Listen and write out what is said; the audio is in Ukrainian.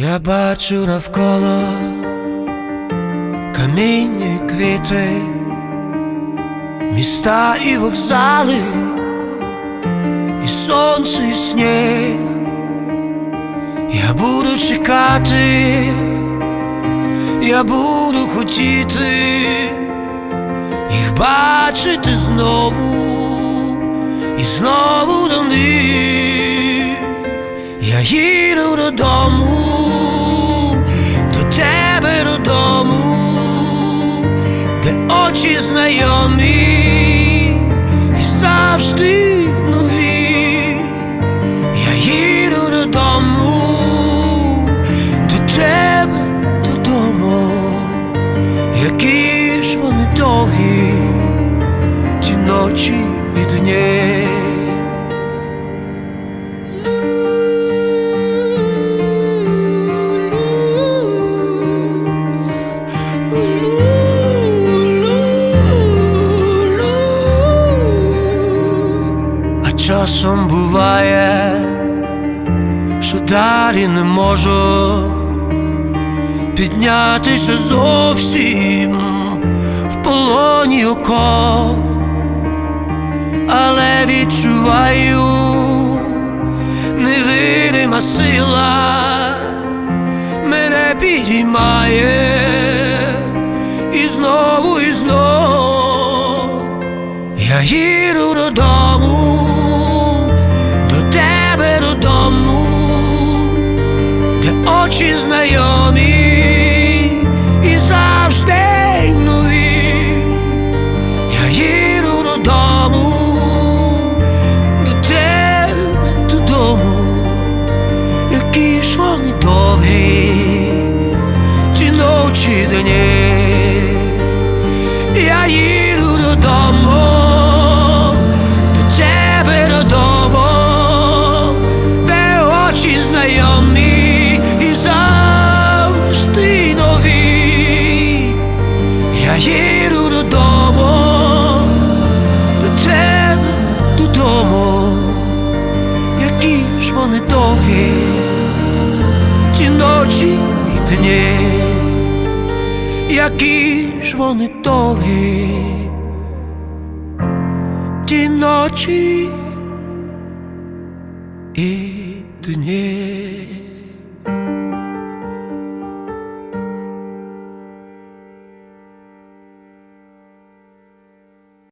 Я бачу навколо каміння і квіти, міста і вокзали, і сонце, і сніг. Я буду чекати, я буду хотіти їх бачити знову і знову до них. Я їду додому, очі знайомі і завжди нові. Я їду додому, до тебе додому, які ж вони довгі, ті ночі часом буває, що далі не можу піднятися зовсім в полоні оков, але відчуваю невидима сила мене підіймає. І знову, і знову я їду додому, очі знайомі і завжди нові. Я їду додому, до тебе додому, які ж вони довгі, ті ночі дні. Я їду додому, Їду додому, до тебе додому, які ж вони довгі, ті ночі і дні які ж вони довгі, ті ночі і дні.